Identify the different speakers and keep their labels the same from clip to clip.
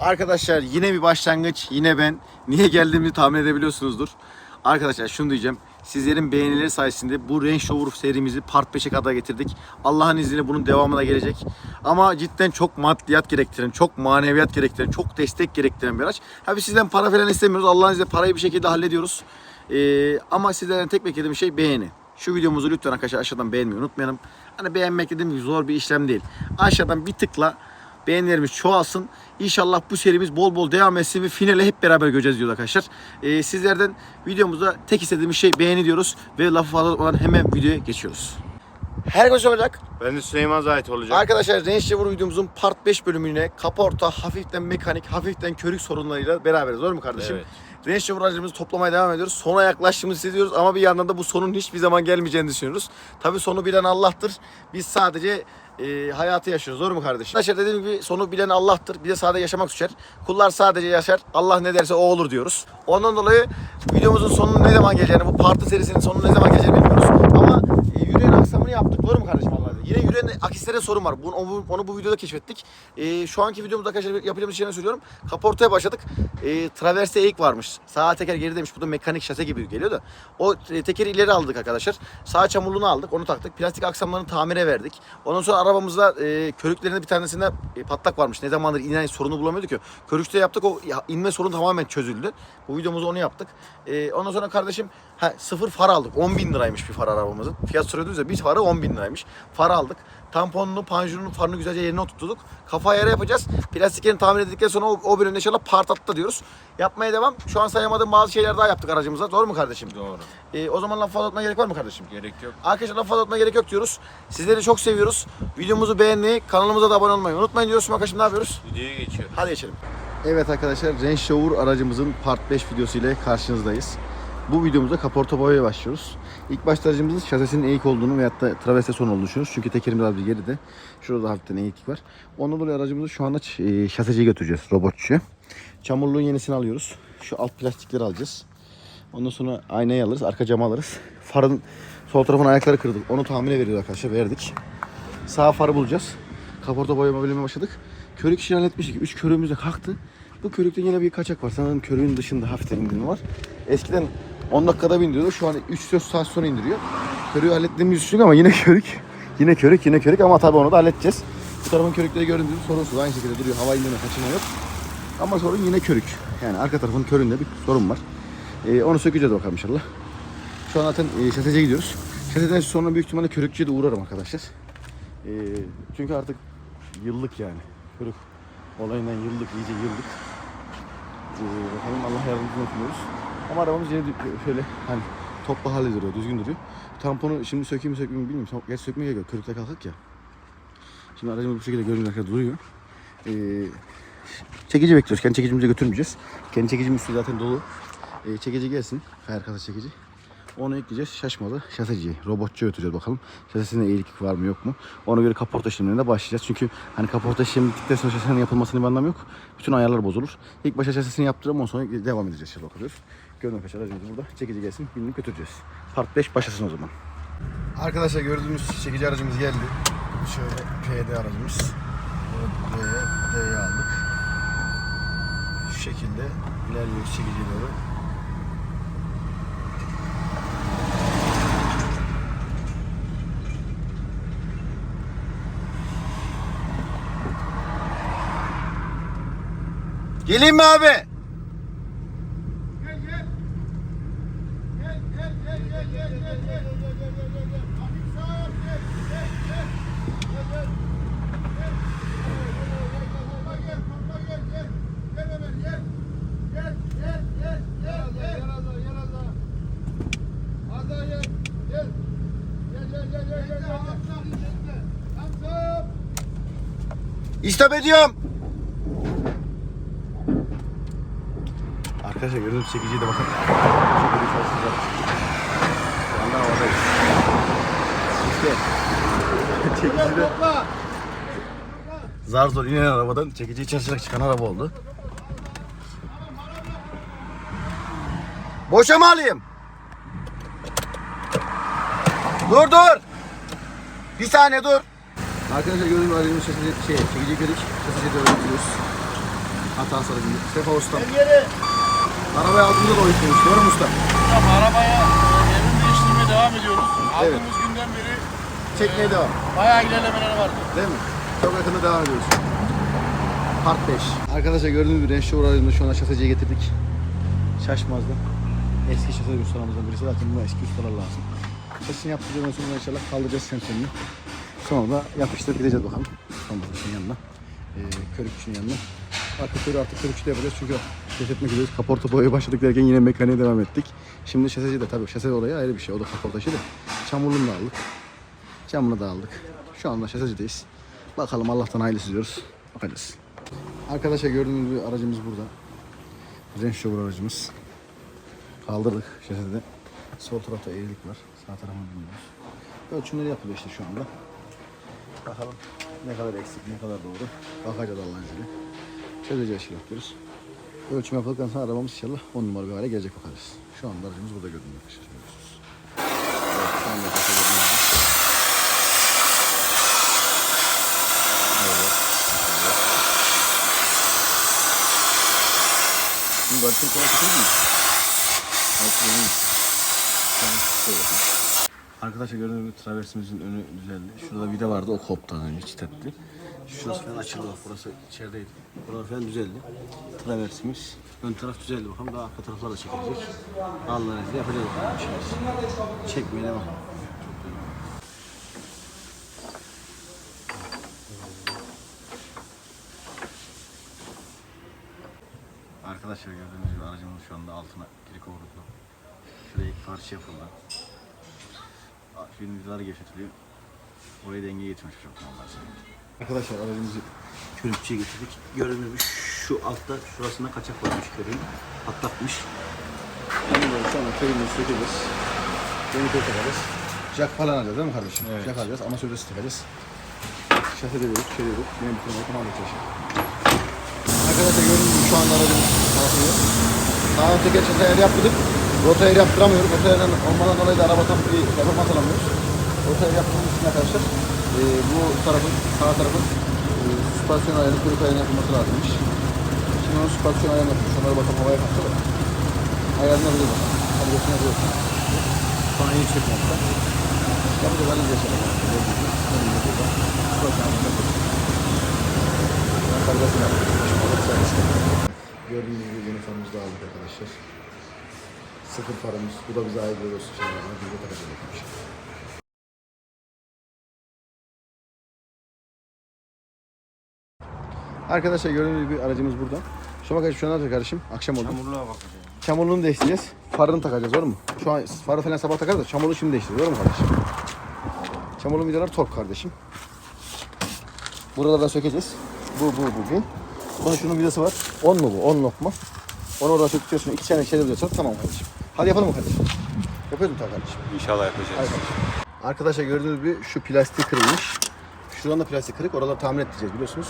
Speaker 1: Arkadaşlar yine bir başlangıç, yine ben. Niye geldiğimi tahmin edebiliyorsunuzdur. Arkadaşlar şunu diyeceğim. Sizlerin beğenileri sayesinde bu Range Rover serimizi Part 5'e kadar getirdik. Allah'ın izniyle bunun devamı da gelecek. Ama cidden çok maddiyat gerektiren, çok maneviyat gerektiren, çok destek gerektiren bir araç. Tabii sizden para falan istemiyoruz. Allah'ın izniyle parayı bir şekilde hallediyoruz. Ee, ama sizlerden tek beklediğim şey beğeni. Şu videomuzu lütfen arkadaşlar aşağıdan beğenmeyi unutmayalım. Hani beğenmek dediğim gibi zor bir işlem değil. Aşağıdan bir tıkla beğenilerimiz çoğalsın. İnşallah bu serimiz bol bol devam etsin ve finale hep beraber göreceğiz diyoruz arkadaşlar. Ee, sizlerden videomuzda tek istediğimiz şey beğeni diyoruz ve lafı fazla uzatmadan hemen videoya geçiyoruz. Herkese olacak.
Speaker 2: Ben de Süleyman Zahit olacak.
Speaker 1: Arkadaşlar Range Rover videomuzun part 5 bölümüne kaporta, hafiften mekanik, hafiften körük sorunlarıyla beraberiz. Doğru mu kardeşim?
Speaker 2: Evet.
Speaker 1: Range Rover aracımızı toplamaya devam ediyoruz. Sona yaklaştığımızı hissediyoruz ama bir yandan da bu sonun hiçbir zaman gelmeyeceğini düşünüyoruz. Tabii sonu bilen Allah'tır. Biz sadece e, hayatı yaşıyoruz. Doğru mu kardeşim? Arkadaşlar dediğim gibi sonu bilen Allah'tır. Bize sadece yaşamak düşer. Kullar sadece yaşar. Allah ne derse o olur diyoruz. Ondan dolayı videomuzun sonunun ne zaman geleceğini, bu parti serisinin sonunun ne zaman geleceğini bilmiyoruz. Ama e, yüreğin aksamını yaptık. Doğru mu kardeşim Allah'ın izniyle? Yine yüreğin akislere sorun var. Bunu, onu, onu bu videoda keşfettik. E, şu anki videomuzda arkadaşlar yapacağımız şeyleri söylüyorum. Kaportaya başladık. E, traverse eğik varmış. Sağ teker geri demiş. Bu da mekanik şase gibi geliyor da. O e, tekeri ileri aldık arkadaşlar. Sağ çamurluğunu aldık. Onu taktık. Plastik aksamlarını tamire verdik. Ondan sonra arabamızda e, körüklerinde bir tanesinde e, patlak varmış. Ne zamandır inen sorunu bulamıyorduk ki. Körükte yaptık. O ya, inme sorunu tamamen çözüldü. Bu videomuzda onu yaptık. E, ondan sonra kardeşim ha, sıfır far aldık. 10 bin liraymış bir far arabamızın. Fiyat soruyordunuz ya bir farı 10 bin liraymış. Far aldık. Tamponunu, panjurunu, farını güzelce yerine oturttuk. Kafa ayarı yapacağız. Plastiklerini tamir ettikten sonra o, o bölümde inşallah part attı diyoruz. Yapmaya devam. Şu an sayamadığım bazı şeyler daha yaptık aracımıza. Doğru mu kardeşim?
Speaker 2: Doğru.
Speaker 1: E, o zaman laf fazla atmaya gerek var mı kardeşim?
Speaker 2: Gerek yok.
Speaker 1: Arkadaşlar laf fazla atmaya gerek yok diyoruz. Sizleri çok seviyoruz. Videomuzu beğenmeyi, kanalımıza da abone olmayı unutmayın diyoruz. Arkadaşım ne yapıyoruz?
Speaker 2: Videoya geçiyoruz.
Speaker 1: Hadi geçelim. Evet arkadaşlar Range Rover aracımızın part 5 videosu ile karşınızdayız. Bu videomuzda kaporta boyaya başlıyoruz. İlk başta aracımızın şasisinin eğik olduğunu veyahut da traveste son olduğunu düşünüyoruz. Çünkü tekerimiz az bir geride. Şurada da hafiften eğiklik var. Ondan dolayı aracımızı şu anda e, şaseciye götüreceğiz robotçuya. Çamurluğun yenisini alıyoruz. Şu alt plastikleri alacağız. Ondan sonra aynayı alırız, arka camı alırız. Farın sol tarafın ayakları kırdık. Onu tamire veriyoruz arkadaşlar, verdik. Sağ farı bulacağız. Kaporta boyama bölümüne başladık. Körük işini halletmiştik. Üç körüğümüz de kalktı. Bu körükte yine bir kaçak var. Sanırım körüğün dışında hafiften indirme var. Eskiden 10 dakikada bindiriyordu. Şu an 3-4 saat sonra indiriyor. Körüğü hallettiğimizi düşündük ama yine körük. Yine körük, yine körük ama tabii onu da halledeceğiz. Bu tarafın körükleri gördüğünüz sorunsuz. Aynı şekilde duruyor. Hava indirme, kaçırma yok. Ama sorun yine körük. Yani arka tarafın köründe bir sorun var. Ee, onu sökeceğiz bakalım inşallah. Şu an zaten e, şaseciye gidiyoruz. Şaseden sonra büyük ihtimalle körükçüye de uğrarım arkadaşlar. Ee, çünkü artık yıllık yani. Körük olayından yıllık, iyice yıllık. Ee, bakalım Allah yardımcımız olsun. Ama arabamız yine şöyle hani toplu halde duruyor, düzgün duruyor. Tamponu şimdi sökeyim mi sökmeyeyim mi bilmiyorum. Gerçi sökmeye gerek yok. Körükle kalkık ya. Şimdi aracımız bu şekilde gördüğünüz arkadaşlar duruyor. Ee, çekici bekliyoruz. Kendi çekicimize götürmeyeceğiz. Kendi çekicimiz üstü zaten dolu. Ee, çekici gelsin. Kayar kasa çekici. Onu ekleyeceğiz. Şaşmadı. Şaseciye. Robotça öteceğiz bakalım. Şasisinde eğrilik var mı yok mu? Ona göre kaporta işlemlerine başlayacağız. Çünkü hani kaporta işlemi bittikten sonra şasisinin yapılmasının bir anlamı yok. Bütün ayarlar bozulur. İlk başta şasisini yaptıralım ondan sonra devam edeceğiz. Şöyle bakıyoruz. Görün arkadaşlar aracımız burada. Çekici gelsin. Binip götüreceğiz. Part 5 başlasın o zaman. Arkadaşlar gördüğümüz çekici aracımız geldi. Şöyle PD aracımız. D'ye, D'ye aldık. Şu şekilde ilerliyoruz çekiciye doğru. Geleyim mi abi? İstop ediyorum. Arkadaşlar gördüğünüz çekiciye de bakın. İşte. Çekici de zar zor inen arabadan çekiciyi çalışarak çıkan araba oldu. Boşa mı alayım? Dur dur. Bir saniye dur. Arkadaşlar gördüğünüz aracımız şasici, şey, çekici gördük. Şasici doğru gidiyoruz. Hata sarıcı. Sefa Usta. Arabayı aldığımda da demiş. Doğru mu usta?
Speaker 2: Tamam, arabaya e, evin değiştirmeye devam ediyoruz.
Speaker 1: Evet.
Speaker 2: Aldığımız günden beri
Speaker 1: Çekmeye devam.
Speaker 2: bayağı ilerlemeler vardı.
Speaker 1: Değil mi? Çok yakında devam ediyoruz. Part 5. Arkadaşlar gördüğünüz gibi Range Rover aracını şu anda şaseciye getirdik. Şaşmazdı. Eski şase ustalarımızdan birisi. Zaten buna eski ustalar lazım. Şasini yaptıracağız sonra inşallah kaldıracağız sensörünü. Sonra da yapıştırıp gideceğiz bakalım. Bakışın yanına. Ee, körükçünün yanına. Arka körü artık körükçü de yapacağız çünkü test etmek üzereyiz. Kaporta boyaya başladık derken yine mekaniğe devam ettik. Şimdi şaseci de tabii şase olayı ayrı bir şey. O da kaportaşı da. Çamurluğunu da aldık. Camını da aldık. Şu anda şasecideyiz. Bakalım Allah'tan hayırlısı diyoruz. Bakacağız. Arkadaşlar gördüğünüz gibi aracımız burada. Range Rover aracımız. Kaldırdık şasede. Sol tarafta eğrilik var. Sağ tarafını bilmiyoruz. Ölçümleri yapılıyor işte şu anda. Bakalım ne kadar eksik, ne kadar doğru. Bakacağız Allah'ın izniyle. Çözeceğiz şey yapıyoruz. Ölçüm yapıldıktan sonra arabamız inşallah 10 numara bir hale gelecek bakarız. Şu anda aracımız burada gördüğünüz arkadaşlar. Evet, şu anda gördüğünüz. Şimdi bir kolay mı? Belki yanayım. Şu an şöyle yapayım. Arkadaşlar gördüğünüz gibi traversimizin önü düzeldi. Şurada vida vardı o koptu az önce çitetti. Şurası falan açıldı bak burası içerideydi. Buralar falan düzeldi. Traversimiz. Ön taraf düzeldi bakalım daha arka taraflar da çekilecek. Allah'ın izniyle yapacağız bakalım işimiz. Çekmeye devam. Arkadaşlar gördüğünüz gibi aracımız şu anda altına kilik vuruldu. Şuraya ilk parça yapıldı. Vidalar gevşetiliyor. Orayı dengeye getirmiş çok normal. Arkadaşlar aracımızı körükçüye getirdik. Gördüğünüz şu altta şurasında kaçak varmış körüğün. Patlatmış. Böyle şu anda körüğümüzü sökeceğiz. Yeni kör takarız. Jack falan alacağız değil mi kardeşim?
Speaker 2: Evet.
Speaker 1: Jack alacağız ama sözde takacağız. De verip şöyle verip yine bir kırmayı tamam edeceğiz. Arkadaşlar gördüğünüz gibi şu anda aracımız kalkıyor. Daha önce geçen ayar yaptık. Rota ayar yaptıramıyoruz. Rota ayarından olmadan dolayı da araba tam bir performans alamıyoruz. Rota ayar yaptığımız için arkadaşlar e, bu tarafın, sağ tarafın e, süspansiyon ayarı, kuyruk ayarının yapılması lazımmış. Şimdi onun süspansiyon ayarını yapıyoruz. Şunlara bakalım havaya kalktı da. Ayarını yapacağız bakalım. Yapıyoruz. Şu an iyi çekmekte. Yapıyoruz. Ben kargasını yaptım. Başımalık serviste. Gördüğünüz gibi yeni farımızı da aldık arkadaşlar. Sıfır farımız. Bu da bize bir olsun. Şimdi biz de takacağız arkadaşlar. Gördüğünüz gibi aracımız burada. Şu bakın şu an ne yapacak kardeşim? Akşam oldu.
Speaker 2: Çamurluğa bakacağım.
Speaker 1: Çamurluğunu değiştireceğiz. Farını takacağız doğru mu? Şu an farı falan sabah takarız da çamurluğu şimdi değiştireceğiz doğru mu kardeşim? Çamurluğun vidaları tork kardeşim. Buralardan sökeceğiz. Bu, bu, bu, bu. Sonra şunun vidası var. 10 mu bu? 10 nok mu? Onu oradan söktükten sonra iki tane şeyler vidası var. Tamam kardeşim. Hadi yapalım mı kardeşim? Yapıyoruz mu kardeşim?
Speaker 2: İnşallah yapacağız.
Speaker 1: Hadi kardeşim. Arkadaşlar gördüğünüz gibi şu plastik kırılmış. Şuradan da plastik kırık. Oraları tamir edeceğiz biliyorsunuz.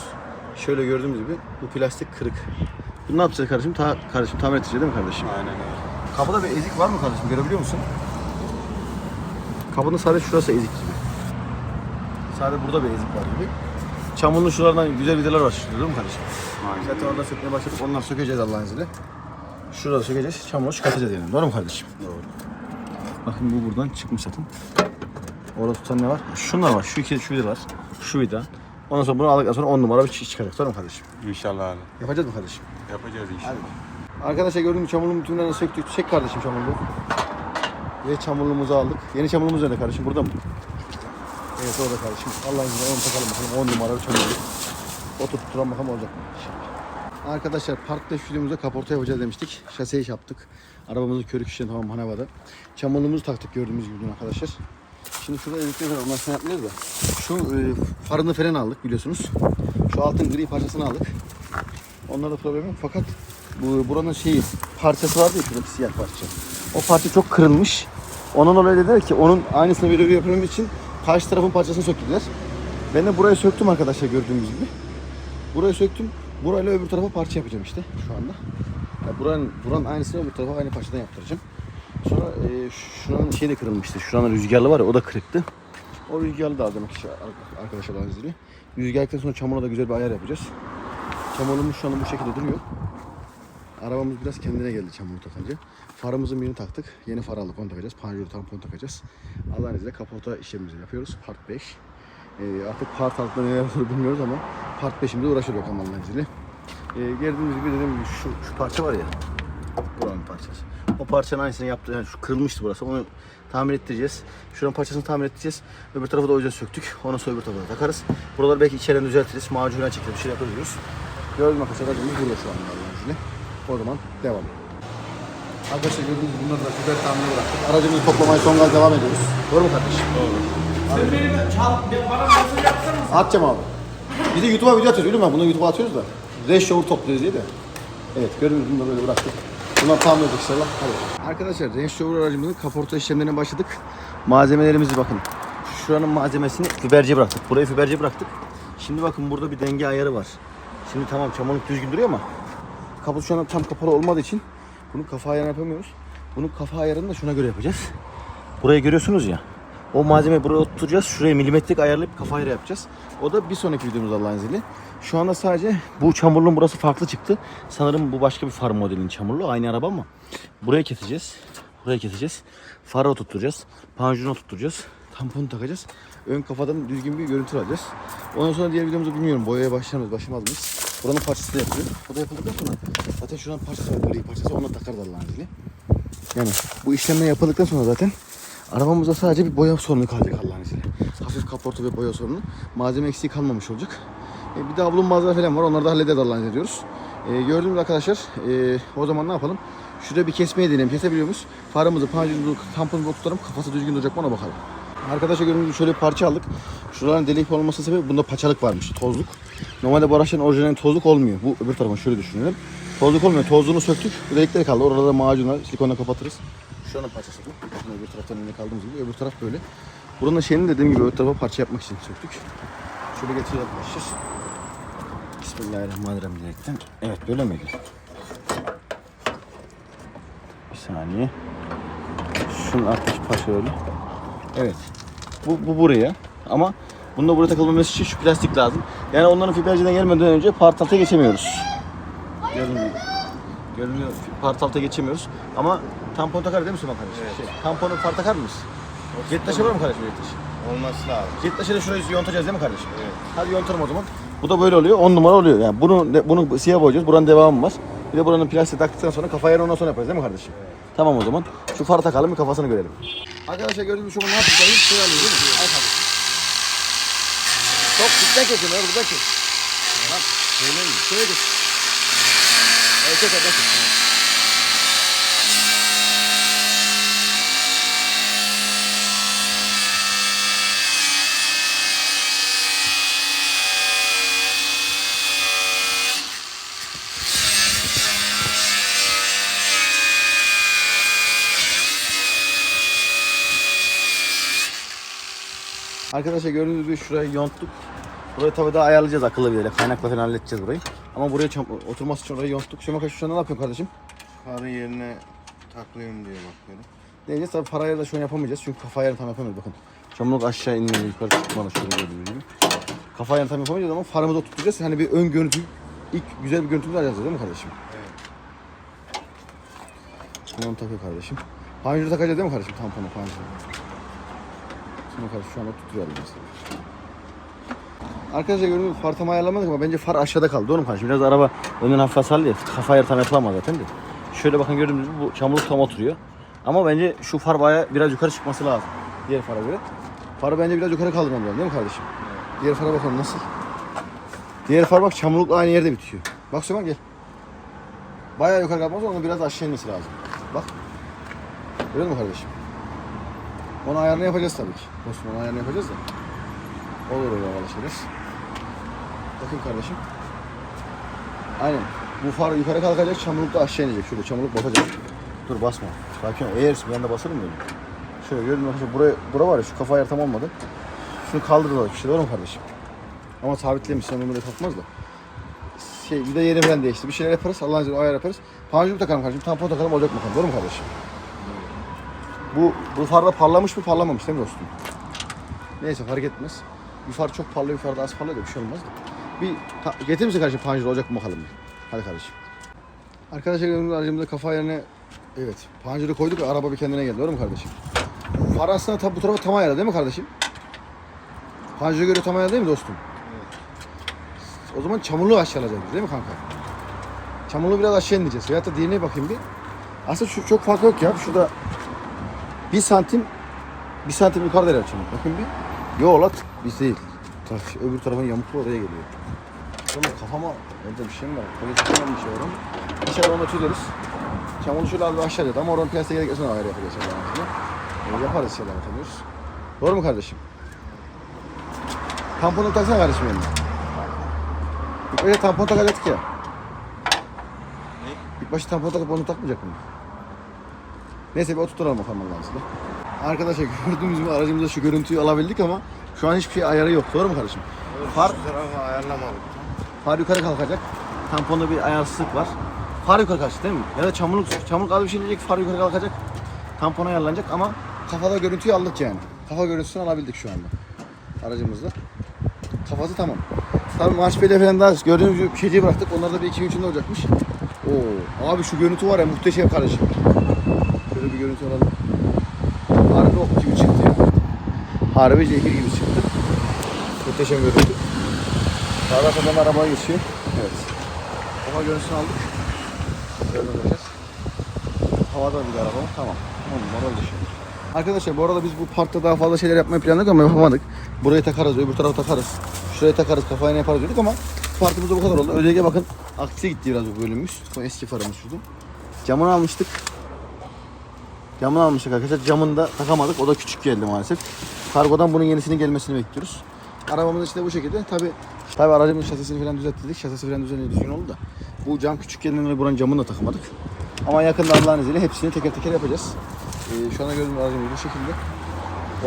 Speaker 1: Şöyle gördüğümüz gibi bu plastik kırık. Bunu ne yapacağız kardeşim? Ta kardeşim tamir edeceğiz değil mi kardeşim?
Speaker 2: Aynen öyle.
Speaker 1: Kapıda bir ezik var mı kardeşim? Görebiliyor musun? Kapının sadece şurası ezik gibi. Sadece burada bir ezik var gibi. Çamurlu şuralardan güzel vidalar var şurada değil mi kardeşim?
Speaker 2: Aynen.
Speaker 1: Zaten orada sökmeye başladık. Onları sökeceğiz Allah'ın izniyle. Şurada sökeceğiz. Çamuru çıkartacağız yani. Doğru mu kardeşim? Doğru. Bakın bu buradan çıkmış zaten. Orada tutan ne var? Şunlar var. Şu iki şu vida var. Şu vida. Ondan sonra bunu aldıktan sonra 10 numara bir çıkacak. Doğru mu kardeşim?
Speaker 2: İnşallah abi.
Speaker 1: Yapacağız mı kardeşim?
Speaker 2: Yapacağız inşallah.
Speaker 1: Arkadaşlar gördüğünüz çamurluğun bütünlerini söktük. Çek kardeşim çamurluğu. Ve çamurluğumuzu aldık. Yeni çamurluğumuz nerede kardeşim? Burada mı? Evet orada kardeşim. Allah'ın izniyle onu takalım bakalım. 10 numara bir çamurluk. Oturtturan bakalım olacak mı? Arkadaşlar Part 5 videomuzda kaporta yapacağız demiştik. Şaseyi yaptık. Arabamızın körük işini tamam Hanava'da. Çamurluğumuzu taktık gördüğümüz gibi arkadaşlar. Şimdi şurada ezikleri var. Sonra yapmayacağız da. Şu e, farını falan aldık biliyorsunuz. Şu altın gri parçasını aldık. Onlarda problem yok fakat bu buranın şeyi parçası vardı ya şuradaki siyah parça. O parça çok kırılmış. Onun dolayı dediler ki onun aynısını bir review yapabilmem için karşı tarafın parçasını söktüler. Ben de burayı söktüm arkadaşlar gördüğünüz gibi. Burayı söktüm. Burayla öbür tarafa parça yapacağım işte şu anda. Ya buranın, buranın aynısını öbür tarafa aynı parçadan yaptıracağım. Sonra e, şuranın şey de kırılmıştı. Şuranın rüzgarlı var ya o da kırıktı. O rüzgarlı da aldım arkadaşlar Allah'ın izniyle. Rüzgarlıktan sonra çamura da güzel bir ayar yapacağız. Çamurumuz şu anda bu şekilde duruyor. Arabamız biraz kendine geldi çamur takınca. Farımızın birini taktık. Yeni far aldık onu takacağız. Panjur tampon takacağız. Allah'ın izniyle kaporta işlemimizi yapıyoruz. Part 5. Ee, artık part altında neler olur bilmiyoruz ama part 5'imizde uğraşıyoruz bakalım Allah'ın izniyle. Ee, geldiğimiz gibi dediğim gibi şu, şu parça var ya. Buranın parçası. O parçanın aynısını yaptı. Yani şu kırılmıştı burası. Onu tamir ettireceğiz. Şuranın parçasını tamir edeceğiz. Öbür tarafı da ocağa söktük. Ondan sonra öbür tarafa takarız. Buraları belki içeriden düzeltiriz. Macunla çekeriz. Bir şey yapabiliyoruz. Gördüğünüz arkadaşlar aracımız burada şu anda izniyle. O zaman devam. Arkadaşlar gördüğünüz bunları da fiber tamirine bıraktık. Aracımızı toplamaya son gaz devam ediyoruz. Doğru mu kardeşim?
Speaker 3: Sen benim çal, bana mesaj yapsana.
Speaker 1: Atacağım abi. Biz de YouTube'a video atıyoruz. Biliyor musun? Bunu YouTube'a atıyoruz da. Reş Shower topluyoruz diye de. Evet gördüğünüz gibi bunları böyle bıraktık. Bunlar tamam edecek inşallah. Hadi. Arkadaşlar Range Rover aracımızın kaporta işlemlerine başladık. Malzemelerimizi bakın. Şuranın malzemesini fiberce bıraktık. Burayı fiberce bıraktık. Şimdi bakın burada bir denge ayarı var. Şimdi tamam çamurluk düzgün duruyor ama kaput şu anda tam kapalı olmadığı için bunu kafa ayarını yapamıyoruz. Bunun kafa ayarını da şuna göre yapacağız. Burayı görüyorsunuz ya. O malzemeyi buraya oturtacağız. Şuraya milimetrik ayarlayıp kafa ayarı yapacağız. O da bir sonraki videomuz Allah'ın izniyle. Şu anda sadece bu çamurluğun burası farklı çıktı. Sanırım bu başka bir far modelinin çamurluğu. Aynı araba ama. Buraya keseceğiz. Buraya keseceğiz. Fara oturtacağız. Panjurunu oturtacağız. Tamponu takacağız. Ön kafadan düzgün bir görüntü alacağız. Ondan sonra diğer videomuzu bilmiyorum. Boyaya başlar mıyız, başlamaz mıyız? Buranın parçası da yapılıyor. O da yapıldıktan sonra zaten şuranın parçası var. Gri parçası. Onu da takarız Allah'ın izniyle. Yani bu işlemler yapıldıktan sonra zaten arabamızda sadece bir boya sorunu kalacak Allah'ın izniyle. Hafif kaporta ve boya sorunu. Malzeme eksiği kalmamış olacak. E, bir de havlu malzeme falan var. Onları da hallederiz Allah'ın izniyle diyoruz. E, gördüğünüz arkadaşlar e, o zaman ne yapalım? Şurada bir kesmeye deneyelim. Kesebiliyor muyuz? Farımızı, pancumuzu, tamponumuzu tutalım. Kafası düzgün duracak mı ona bakalım. Arkadaşlar gördüğünüz şöyle bir parça aldık. Şuraların delik olması sebebi bunda paçalık varmış, tozluk. Normalde bu araçların orijinalinde tozluk olmuyor. Bu öbür tarafa şöyle düşünelim. Tozluk olmuyor. Tozluğunu söktük. Delikleri kaldı. Oralarda macunla, silikonla kapatırız. Şuranın parçası bu. Bakın öbür taraftan önüne kaldığımız gibi. Öbür taraf böyle. Buranın şeyini dediğim gibi öbür tarafa parça yapmak için söktük. Şöyle getiriyoruz arkadaşlar. Bismillahirrahmanirrahim diyerekten. Evet böyle miydi? Bir saniye. Şunun arkadaş parça öyle. Evet. Bu, bu buraya. Ama bunun da buraya takılmaması için şu plastik lazım. Yani onların fiberciden gelmeden önce part alta geçemiyoruz. Görünüyor. Görünüyor. Part alta geçemiyoruz. Ama tampon takar değil misin bak kardeşim? Şey, tamponu part takar mısın? Jet taşı var mı kardeşim jet taşı?
Speaker 2: Olması lazım.
Speaker 1: Jet taşıyla şurayı yontacağız değil mi kardeşim? Evet. Hadi yontalım o zaman. Bu da böyle oluyor. 10 numara oluyor. Yani bunu bunu siyah boyayacağız. Buranın devamı var. Bir de buranın plastiği taktıktan sonra kafa ayarını ondan sonra yaparız değil mi kardeşim? Tamam o zaman. Şu farı takalım bir kafasını görelim. Arkadaşlar gördüğünüz gibi şu an ne yapacağız? Şöyle alıyoruz değil mi? Al kardeşim. Çok dikten kesiyorum ya buradan kes. Bak. Şöyle mi? Şöyle kes. Evet kes oradan Arkadaşlar gördüğünüz gibi şurayı yonttuk. Burayı tabii daha ayarlayacağız akıllı bir yere. Kaynakla falan halledeceğiz burayı. Ama buraya oturması için orayı yonttuk. Şema kaç şu anda ne yapıyorsun kardeşim?
Speaker 2: Farı yerine taklayayım diye bakıyorum.
Speaker 1: Diyeceğiz tabii para ayarı da şu an yapamayacağız. Çünkü kafa ayarını tam yapamıyoruz bakın. Çamurluk aşağı inmeli yukarı çıkmalı şöyle gördüğünüz gibi. Kafa ayarını tam yapamayacağız ama farımızı oturtacağız. Hani bir ön görüntü, ilk güzel bir görüntümüzü alacağız değil mi kardeşim?
Speaker 2: Evet.
Speaker 1: Onu takıyor kardeşim. Panjuru takacağız değil mi kardeşim? Tamponu panjuru. Şimdi kardeşim şu anda tutuyor elimizde. Arkadaşlar gördüğünüz gibi far tam ayarlamadık ama bence far aşağıda kaldı. Doğru mu kardeşim? Biraz araba önden hafif hasarlı ya. Kafa tam yapılamaz zaten de. Şöyle bakın gördüğünüz gibi bu çamurluk tam oturuyor. Ama bence şu far baya biraz yukarı çıkması lazım. Diğer fara göre. Farı bence biraz yukarı kaldırmam lazım değil mi kardeşim? Diğer fara bakalım nasıl? Diğer far bak çamurlukla aynı yerde bitiyor. Bak Süleyman gel. Bayağı yukarı kalkmaz onu biraz aşağı inmesi lazım. Bak. Görüyor musun kardeşim? Onu ayarını yapacağız tabii ki. Dostum onu ayarını yapacağız da. Olur öyle havalı şeyler. Bakın kardeşim. Aynen. Bu far yukarı kalkacak, çamurluk da aşağı inecek. Şöyle çamurluk batacak. Dur basma. Sakin ol. Eğersin bir anda basılır mı öyle? Şöyle gördün mü buraya, bura var ya şu kafa ayar tam olmadı. Şunu kaldırdılar işte doğru mu kardeşim? Ama sabitlemiş sen onu da kalkmaz da. Şey bir de yeri falan değişti. Bir şeyler yaparız. Allah'ın izniyle ayar yaparız. Panjur takalım kardeşim. Tampon takalım olacak bakalım. Doğru mu kardeşim? Bu, bu farda parlamış mı parlamamış değil mi dostum? Neyse fark etmez. Bir far çok parlıyor, bir far da az parlıyor da bir şey olmaz. Bir getirir misin kardeşim panjur olacak mı bakalım bir. Hadi kardeşim. Arkadaşlar gördüğünüz aracımızda kafa yerine evet panjuru koyduk ve araba bir kendine geldi. Doğru mu kardeşim? Far aslında tabi bu tarafa tam ayarlı değil mi kardeşim? Panjura göre tam ayarlı değil mi dostum? O zaman çamurluğu aşağı alacağız değil mi kanka? Çamurluğu biraz aşağı indireceğiz. Veyahut da diğerine bakayım bir. Aslında şu çok fark yok ya. Şurada bir santim bir santim yukarıda yer çamur. Bakın bir. Yo lan biz değil. Taraf, öbür tarafın yamuklu oraya geliyor. Ama kafama orada bir şey mi var? Böyle çıkmayan bir şey var ama. İnşallah onu çözeriz. Çamurlu şöyle abi aşağı dedi ama oranın piyasaya gerekirse ayar yapacağız. Ee, yaparız inşallah tanıyoruz. Doğru mu kardeşim? Tamponu taksana kardeşim yanına. İlk başta tampon takacaktık ya.
Speaker 2: Ne?
Speaker 1: İlk başta tampon takıp onu takmayacak mı? Neyse bir oturtalım bakalım Allah'ın izniyle. Arkadaşlar gördüğümüz gibi aracımızda şu görüntüyü alabildik ama şu an hiçbir şey ayarı yok. Doğru mu kardeşim? Far,
Speaker 2: Şu tarafı ayarlamadık.
Speaker 1: far yukarı kalkacak. Tamponda bir ayarsızlık var. Far yukarı kalkacak değil mi? Ya da çamurluk, çamurluk az bir şey diyecek, far yukarı kalkacak. Tampon ayarlanacak ama kafada görüntüyü aldık yani. Kafa görüntüsünü alabildik şu anda aracımızda. Kafası tamam. Tabii marş beyler falan daha gördüğünüz gibi şeyci bıraktık. Onlar da bir iki gün içinde olacakmış. Oo, abi şu görüntü var ya muhteşem kardeşim. Şöyle görüntü alalım. Harbi ok gibi çıktı ya. Harbi zehir gibi çıktı. Muhteşem görüntü. Sağda soldan araba geçiyor. Evet. Hava görüntüsünü aldık. Birazdan bakacağız. Havada bir araba. Tamam. On numara oldu şimdi. Arkadaşlar bu arada biz bu parkta daha fazla şeyler yapmayı planladık ama yapamadık. Burayı takarız, öbür tarafa takarız. Şuraya takarız, kafaya ne yaparız dedik ama parkımızda bu kadar oldu. Özellikle bakın aksiye gitti biraz bu bölümümüz. Bu eski farımız şurada. Camını almıştık. Camını almıştık arkadaşlar. Camını da takamadık. O da küçük geldi maalesef. Kargodan bunun yenisinin gelmesini bekliyoruz. Arabamız işte bu şekilde. Tabi tabi aracımızın şasisini falan düzelttirdik. Şasisi falan düzenli düzgün oldu da. Bu cam küçük geldiğinden dolayı buranın camını da takamadık. Ama yakında Allah'ın izniyle hepsini teker teker yapacağız. Ee, şu anda gördüğünüz aracımız bu şekilde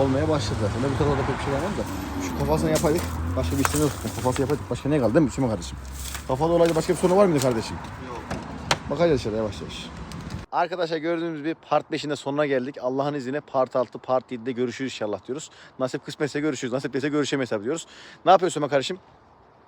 Speaker 1: olmaya başladı zaten. Öbür tarafta pek bir şey var da. Şu kafasını yapaydık. Başka bir işlem yok. Kafası yapaydık. Başka ne kaldı değil mi? Şimdi kardeşim. Kafada olaydı başka bir sorun var mıydı kardeşim?
Speaker 2: Yok.
Speaker 1: Bakacağız şöyle yavaş yavaş. Arkadaşlar gördüğünüz gibi part 5'in de sonuna geldik. Allah'ın izniyle part 6, part 7'de görüşürüz inşallah diyoruz. Nasip kısmetse görüşürüz. Nasip değilse görüşemeyiz tabii diyoruz. Ne yapıyorsun be kardeşim?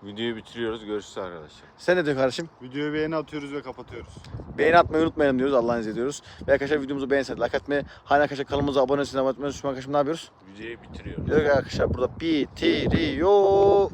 Speaker 2: Videoyu bitiriyoruz. Görüşürüz arkadaşlar.
Speaker 1: Sen ne diyorsun kardeşim?
Speaker 2: Videoyu beğeni atıyoruz ve kapatıyoruz.
Speaker 1: Beğeni atmayı unutmayalım diyoruz. Allah'ın izniyle diyoruz. Ve arkadaşlar videomuzu beğenseniz, like atmayı, hala arkadaşlar kanalımıza abone olmayı unutmayın. Arkadaşlar ne yapıyoruz?
Speaker 2: Videoyu bitiriyoruz.
Speaker 1: Diyor arkadaşlar burada bitiriyor.